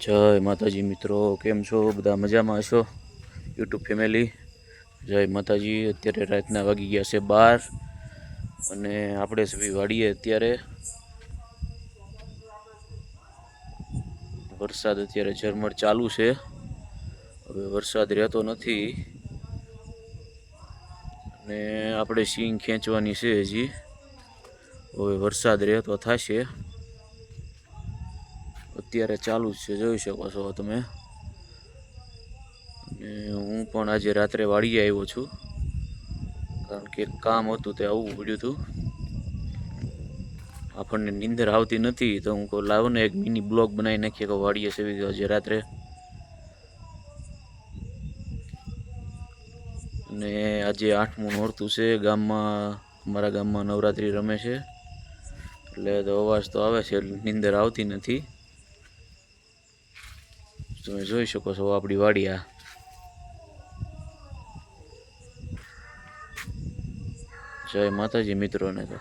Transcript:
જય માતાજી મિત્રો, કેમ છો? બધા મજામાં હશો? યુટ્યુબ ફેમિલી, જય માતાજી. અત્યારે રાતના વાગી ગયા છે બાર અને આપણે સભી વાડીએ અત્યારે વરસાદ અત્યારે ઝરમર ચાલુ છે. હવે વરસાદ રહેતો નથી. અને આપણે સિંગ ખેંચવાની છે હજી. હવે વરસાદ રહેતો થશે. અત્યારે ચાલુ જ છે, જોઈ શકો છો તમે. હું પણ આજે રાત્રે વાડીએ આવ્યો છું, કારણ કે કામ હતું તે આવવું પડ્યું હતું. આપણને નીંદર આવતી નથી, તો હું કહું, લાવો ને એક મિની બ્લોગ બનાવી નાખીએ કે વાડીએ સેવી આજે રાત્રે. અને આજે આઠમું નોરતું છે, ગામમાં, અમારા ગામમાં નવરાત્રિ રમે છે. એટલે તો અવાજ તો આવે છે, નીંદર આવતી નથી. તમે જોઈ શકો છો આપણી વાડી આ. જય માતાજી મિત્રોને તો.